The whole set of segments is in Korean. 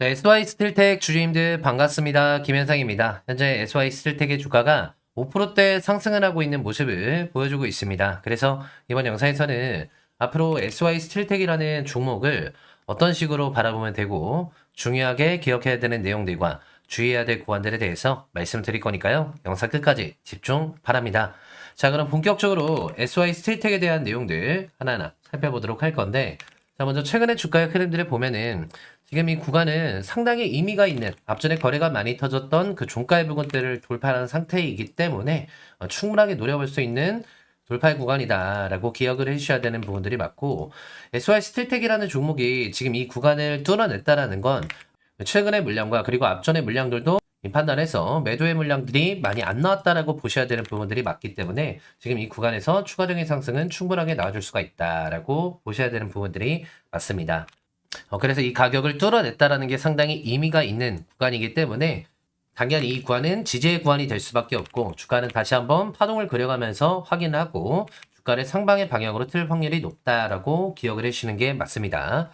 자, SY 스틸텍 주주님들 반갑습니다. 김현상입니다. 현재 SY 스틸텍의 주가가 5%대 상승을 하고 있는 모습을 보여주고 있습니다. 그래서 이번 영상에서는 앞으로 SY 스틸텍이라는 종목을 어떤 식으로 바라보면 되고 중요하게 기억해야 되는 내용들과 주의해야 될 구간들에 대해서 말씀드릴 거니까요. 영상 끝까지 집중 바랍니다. 자, 그럼 본격적으로 SY 스틸텍에 대한 내용들 하나하나 살펴보도록 할 건데 자, 먼저 최근의 주가의 흐름들을 보면은 지금 이 구간은 상당히 의미가 있는 앞전에 거래가 많이 터졌던 그 종가의 부분들을 돌파하는 상태이기 때문에 어, 충분하게 노려볼 수 있는 돌파의 구간이다라고 기억을 해주셔야 되는 부분들이 맞고 SY 스틸텍이라는 종목이 지금 이 구간을 뚫어냈다라는 건 최근의 물량과 그리고 앞전의 물량들도 이 판단해서 매도의 물량들이 많이 안 나왔다라고 보셔야 되는 부분들이 맞기 때문에 지금 이 구간에서 추가적인 상승은 충분하게 나와줄 수가 있다라고 보셔야 되는 부분들이 맞습니다. 어, 그래서 이 가격을 뚫어냈다라는 게 상당히 의미가 있는 구간이기 때문에 당연히 이 구간은 지지의 구간이 될 수밖에 없고 주가는 다시 한번 파동을 그려가면서 확인하고 주가를 상방의 방향으로 틀 확률이 높다라고 기억을 해주시는 게 맞습니다.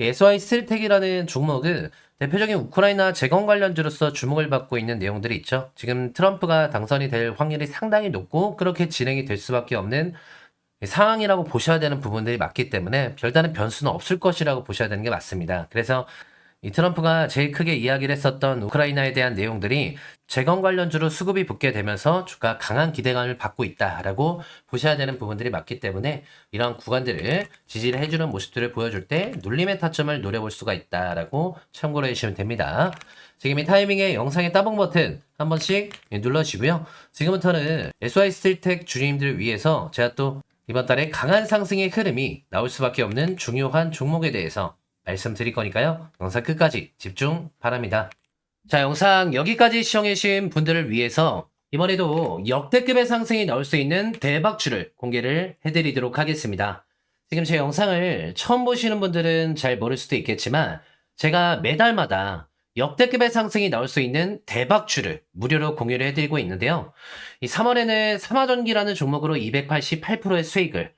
SY 스틸텍이라는 종목은 대표적인 우크라이나 재건 관련주로서 주목을 받고 있는 내용들이 있죠. 지금 트럼프가 당선이 될 확률이 상당히 높고 그렇게 진행이 될 수밖에 없는 상황이라고 보셔야 되는 부분들이 맞기 때문에 별다른 변수는 없을 것이라고 보셔야 되는 게 맞습니다. 그래서 이 트럼프가 제일 크게 이야기를 했었던 우크라이나에 대한 내용들이 재건 관련주로 수급이 붙게 되면서 주가 강한 기대감을 받고 있다라고 보셔야 되는 부분들이 맞기 때문에 이러한 구간들을 지지를 해주는 모습들을 보여줄 때 눌림의 타점을 노려볼 수가 있다라고 참고를 해주시면 됩니다. 지금 이 타이밍에 영상의 따봉 버튼 한 번씩 눌러주시고요. 지금부터는 SY 스틸텍 주주님들을 위해서 제가 또 이번 달에 강한 상승의 흐름이 나올 수밖에 없는 중요한 종목에 대해서 말씀드릴 거니까요. 영상 끝까지 집중 바랍니다. 자, 영상 여기까지 시청해주신 분들을 위해서 이번에도 역대급의 상승이 나올 수 있는 대박주를 공개를 해드리도록 하겠습니다. 지금 제 영상을 처음 보시는 분들은 잘 모를 수도 있겠지만 제가 매달마다 역대급의 상승이 나올 수 있는 대박주를 무료로 공유를 해드리고 있는데요. 이 3월에는 삼화전기라는 종목으로 288%의 수익을 이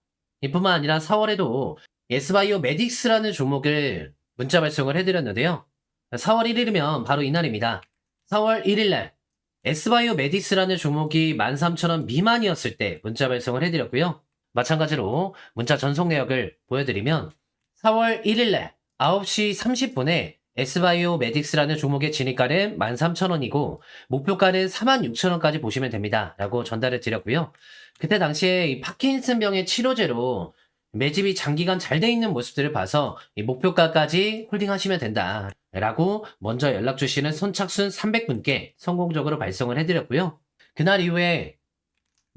이뿐만 아니라 4월에도 예스바이오 메딕스라는 종목을 문자 발송을 해드렸는데요. 4월 1일이면 바로 이날입니다. 4월 1일날 에스바이오 메딕스라는 종목이 13,000원 미만이었을 때 문자 발송을 해드렸고요. 마찬가지로 문자 전송 내역을 보여드리면 4월 1일날 9시 30분에 에스바이오 메딕스라는 종목의 진입가는 13,000원이고 목표가는 46,000원까지 보시면 됩니다. 라고 전달을 드렸고요. 그때 당시에 이 파킨슨병의 치료제로 매집이 장기간 잘 돼 있는 모습들을 봐서 이 목표가까지 홀딩하시면 된다. 라고 먼저 연락 주시는 선착순 300분께 성공적으로 발송을 해드렸고요. 그날 이후에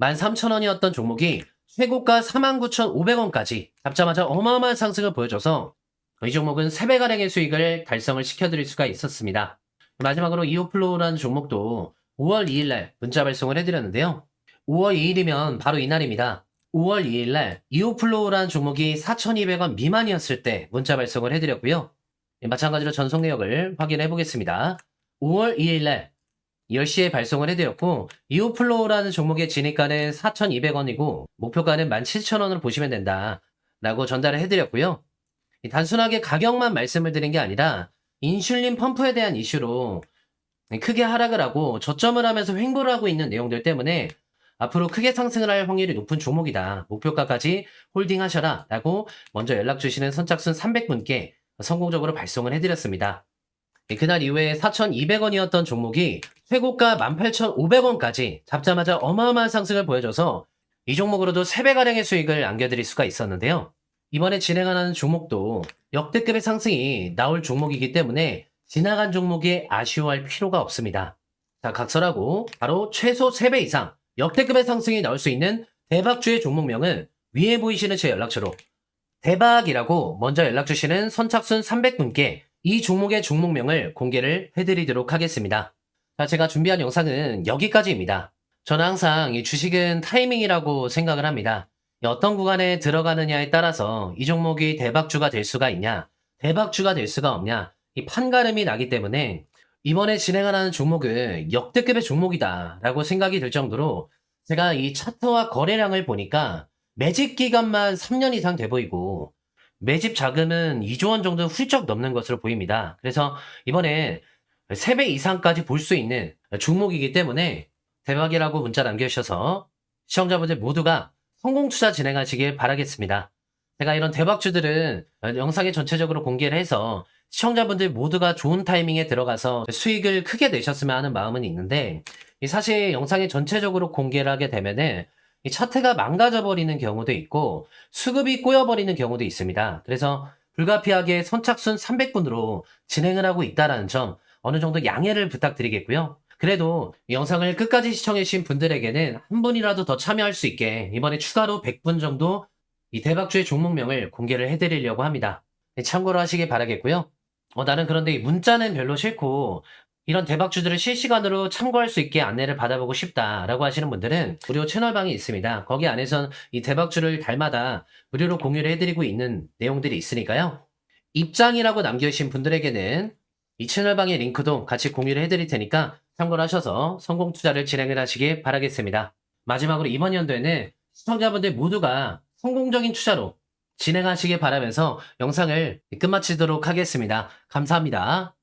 13,000원이었던 종목이 최고가 49,500원까지 잡자마자 어마어마한 상승을 보여줘서 이 종목은 3배가량의 수익을 달성을 시켜드릴 수가 있었습니다. 마지막으로 이오플로우라는 종목도 5월 2일날 문자 발송을 해드렸는데요. 5월 2일이면 바로 이날입니다. 5월 2일날 이오플로우라는 종목이 4,200원 미만이었을 때 문자 발송을 해드렸고요. 마찬가지로 전송 내역을 확인해 보겠습니다. 5월 2일날 10시에 발송을 해드렸고 이오플로우라는 종목의 진입가는 4,200원이고 목표가는 17,000원으로 보시면 된다 라고 전달을 해드렸고요. 단순하게 가격만 말씀을 드린 게 아니라 인슐린 펌프에 대한 이슈로 크게 하락을 하고 저점을 하면서 횡보를 하고 있는 내용들 때문에 앞으로 크게 상승을 할 확률이 높은 종목이다. 목표가까지 홀딩하셔라 라고 먼저 연락 주시는 선착순 300분께 성공적으로 발송을 해드렸습니다. 네, 그날 이후에 4,200원이었던 종목이 최고가 18,500원까지 잡자마자 어마어마한 상승을 보여줘서 이 종목으로도 3배가량의 수익을 안겨드릴 수가 있었는데요. 이번에 진행하는 종목도 역대급의 상승이 나올 종목이기 때문에 지나간 종목에 아쉬워할 필요가 없습니다. 자, 각설하고 바로 최소 3배 이상 역대급의 상승이 나올 수 있는 대박주의 종목명은 위에 보이시는 제 연락처로 대박이라고 먼저 연락 주시는 선착순 300분께 이 종목의 종목명을 공개를 해드리도록 하겠습니다. 자, 제가 준비한 영상은 여기까지입니다. 저는 항상 이 주식은 타이밍이라고 생각을 합니다. 어떤 구간에 들어가느냐에 따라서 이 종목이 대박주가 될 수가 있냐, 대박주가 될 수가 없냐, 이 판가름이 나기 때문에 이번에 진행하는 종목은 역대급의 종목이다라고 생각이 들 정도로 제가 이 차트와 거래량을 보니까 매집 기간만 3년 이상 돼 보이고 매집 자금은 2조 원 정도 훌쩍 넘는 것으로 보입니다. 그래서 이번에 3배 이상까지 볼 수 있는 종목이기 때문에 대박이라고 문자 남겨주셔서 시청자분들 모두가 성공 투자 진행하시길 바라겠습니다. 제가 이런 대박주들은 영상에 전체적으로 공개를 해서 시청자분들 모두가 좋은 타이밍에 들어가서 수익을 크게 내셨으면 하는 마음은 있는데 이 사실 영상에 전체적으로 공개를 하게 되면은 이 차트가 망가져 버리는 경우도 있고 수급이 꼬여버리는 경우도 있습니다. 그래서 불가피하게 선착순 300분으로 진행을 하고 있다라는 점 어느 정도 양해를 부탁드리겠고요. 그래도 이 영상을 끝까지 시청해주신 분들에게는 한 분이라도 더 참여할 수 있게 이번에 추가로 100분 정도 이 대박주의 종목명을 공개를 해드리려고 합니다. 네, 참고로 하시길 바라겠고요. 어, 나는 그런데 이 문자는 별로 싫고 이런 대박주들을 실시간으로 참고할 수 있게 안내를 받아보고 싶다라고 하시는 분들은 무료 채널방이 있습니다. 거기 안에선 이 대박주를 달마다 무료로 공유를 해드리고 있는 내용들이 있으니까요. 입장이라고 남겨주신 분들에게는 이 채널방의 링크도 같이 공유를 해드릴 테니까 참고를 하셔서 성공 투자를 진행을 하시길 바라겠습니다. 마지막으로 이번 연도에는 시청자분들 모두가 성공적인 투자로 진행하시길 바라면서 영상을 끝마치도록 하겠습니다. 감사합니다.